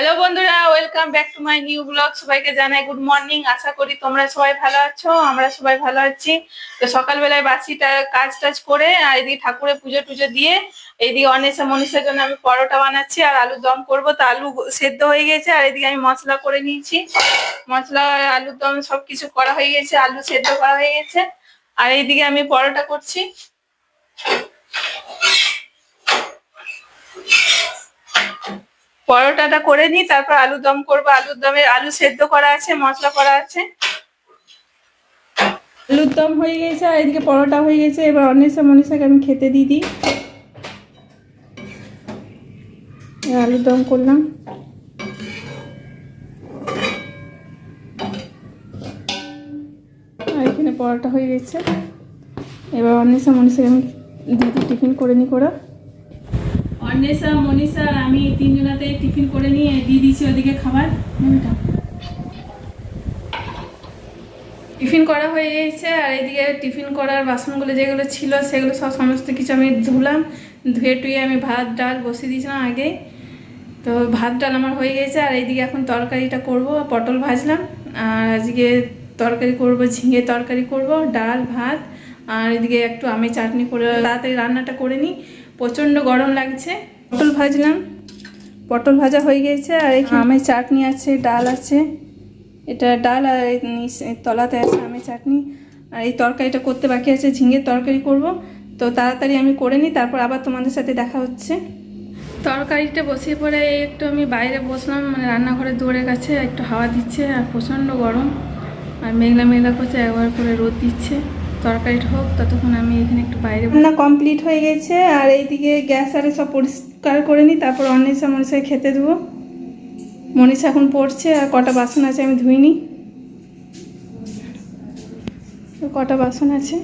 Hello বন্ধুরা welcome back to my new blog সবাইকে জানাই গুড মর্নিং আশা করি তোমরা সবাই ভালো আছো, আমরা সবাই ভালো আছি। তো সকালবেলায় বাসিটা কাজ টাজ করে, আর এদিকে ঠাকুরের পুজো টুজো দিয়ে এইদিকে অনেসা মনীষের জন্য আমি পরোটা বানাচ্ছি, আর আলু দম করব। তো আলু সেদ্ধ হয়ে গেছে, আর এদিকে আমি মশলা করে নিয়েছি। মশলা, আলুর দম সবকিছু করা হয়ে গেছে, আলু সেদ্ধ করা হয়ে গেছে। আর এইদিকে আমি পরোটা করছি। পরোটাটা করে নিই, তারপর আলু দম করব। আলুর দমে আলু সেদ্ধ করা আছে, মশলা করা আছে। আলুর দম হয়ে গেছে আর এদিকে পরোটা হয়ে গেছে। এবার অন্বেষা মনীষাকে আমি খেতে দিয়ে দিই। আলুর দম করলাম। পরোটা হয়ে গেছে। এবার অন্বেষা মনীষাকে আমি দিদি টিফিন করে নিই করা অন্বেষা মনীষা আর আমি তিনজনাতে টিফিন করে নিয়ে দিয়ে দিয়েছি ওদিকে খাবার। টিফিন করা হয়ে গেছে আর এইদিকে টিফিন করার বাসনগুলো যেগুলো ছিল সেগুলো সব সমস্ত কিছু আমি ধুলাম, ধুয়ে টুয়ে আমি ভাত, ডাল বসিয়ে দিয়েছিলাম আগে। তো ভাত, ডাল আমার হয়ে গেছে আর এইদিকে এখন তরকারিটা করব, পটল ভাজলাম আর আজকে তরকারি করব, ঝিঙে তরকারি করব, ডাল, ভাত আর এদিকে একটু আমি চাটনি করে তাড়াতাড়ি রান্নাটা করে নিই। প্রচণ্ড গরম লাগছে। পটল ভাজলাম। পটল ভাজা হয়ে গেছে আর এখানে আমের চাটনি আছে ডাল আছে। এটা ডাল আর তলাতে আছে আমের চাটনি। আর এই তরকারিটা করতে বাকি আছে ঝিঙের তরকারি করব। তো তাড়াতাড়ি আমি করে নিই তারপর আবার তোমাদের সাথে দেখা হচ্ছে। তরকারিটা বসিয়ে পরে একটু আমি বাইরে বসলাম মানে রান্নাঘরের দুয়ারের কাছে একটু হাওয়া দিচ্ছে আর প্রচণ্ড গরম। আর মেঘলা মেঘলা করছে একবার করে রোদ দিচ্ছে। তরকারিটা হোক ততক্ষণ আমি এখানে একটু বাইরে রান্না কমপ্লিট হয়ে গেছে আর এইদিকে গ্যাস আরে সব পরিষ্কার করে নিই তারপর অনিশা মনীষাকে খেতে দেবো। মনীষা এখন পড়ছে আর কটা বাসন আছে আমি ধুইনি তো কটা বাসন আছে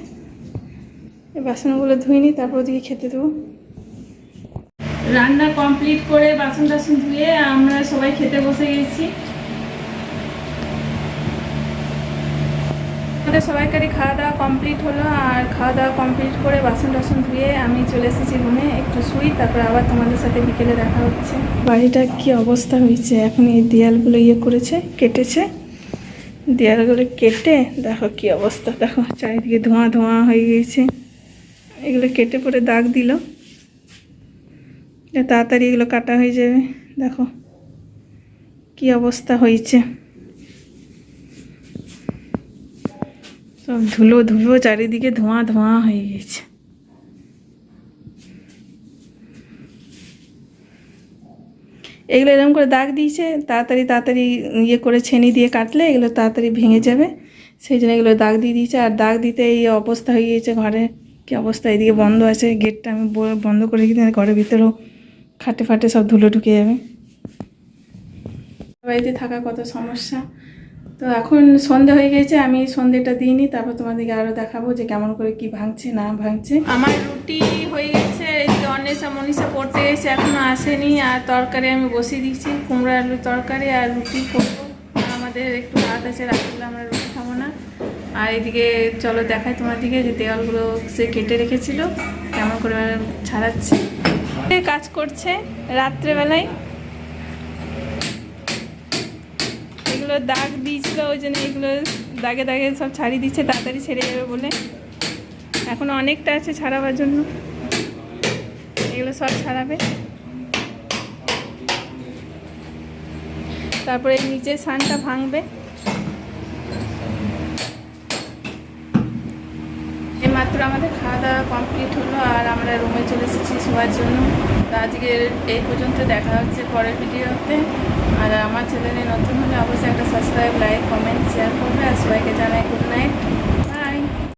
এই বাসনগুলো ধুইনি তারপর ওদিকে খেতে দেবো। রান্না কমপ্লিট করে বাসন টাসন ধুয়ে আমরা সবাই খেতে বসে গেছি। আমাদের সবাইকারই খাওয়া দাওয়া কমপ্লিট হলো, আর খাওয়া দাওয়া কমপ্লিট করে বাসন টাসন ধুয়ে আমি চলে এসেছি রুমে একটু শুই, তারপর আবার তোমাদের সাথে বিকেলে দেখা হচ্ছে। বাড়িটা কি অবস্থা হয়েছে? এখন এই দেয়ালগুলো ইয়ে করেছে, কেটেছে? দেয়ালগুলো কেটে দেখো কি অবস্থা। দেখো, চারিদিকে ধোঁয়া ধোঁয়া হয়ে গিয়েছে। এগুলো কেটে পরে দাগ দিল। তাড়াতাড়ি এগুলো কাটা হয়ে যাবে। দেখো কি অবস্থা হয়েছে। সব ধুলো ধুলো চারিদিকে ধোঁয়া ধোঁয়া হয়ে গেছে। এগুলো এরকম করে দাগ দিয়েছে, তাড়াতাড়ি তাড়াতাড়ি ইয়ে করে ছেনি দিয়ে কাটলে এগুলো তাড়াতাড়ি ভেঙে যাবে। সেই জন্য এগুলো দাগ দিয়ে দিয়েছে। আর দাগ দিতে এই অবস্থা হয়ে গিয়েছে ঘরে। কি অবস্থা? এদিকে বন্ধ আছে, গেটটা আমি বন্ধ করে রেখে ঘরের ভিতরেও খাটে ফাটে সব ধুলো ঢুকে যাবে। বাড়িতে থাকা কত সমস্যা? তো এখন সন্ধে হয়ে গেছে, আমি সন্ধেটা দিইনি, তারপর তোমাদেরকে আরও দেখাবো যে কেমন করে কি ভাঙছে, না ভাঙছে। আমার রুটি হয়ে গেছে এদিকে অন্বেষা মনীষা পড়তে গেছে, এখনও আসেনি, আর তরকারি আমি বসিয়ে দিচ্ছি, কুমড়ো আলুর তরকারি আর রুটি করব। আমাদের একটু ভাত আছে, রাত্রিবেলা আমরা রুটি খাব না। আর এদিকে চলো দেখাই তোমার দিকে যে দেওয়ালগুলো সে কেটে রেখেছিল, কেমন করে ছাড়াচ্ছে। কাজ করছে রাত্রেবেলায়। এগুলো দাগ দিয়েছিল, ওই জন্য এগুলো দাগে দাগে সব ছাড়িয়ে দিচ্ছে, তাড়াতাড়ি ছেড়ে যাবে বলে। এখন অনেকটা আছে ছাড়াবার জন্য। এগুলো সব ছাড়াবে। তারপরে নিচের সানটা ভাঙবে। এইমাত্র আমাদের খাওয়া দাওয়া কমপ্লিট হলো, আর আমরা রুমে চলে এসেছি শোয়ার জন্য। তো আজকের এই পর্যন্ত দেখা হচ্ছে পরের ভিডিওতে। আর আমার চ্যানেলে নতুন হলে অবশ্যই একটা সাবস্ক্রাইব লাইক কমেন্ট শেয়ার করবে। আর সবাইকে জানাই গুড নাইট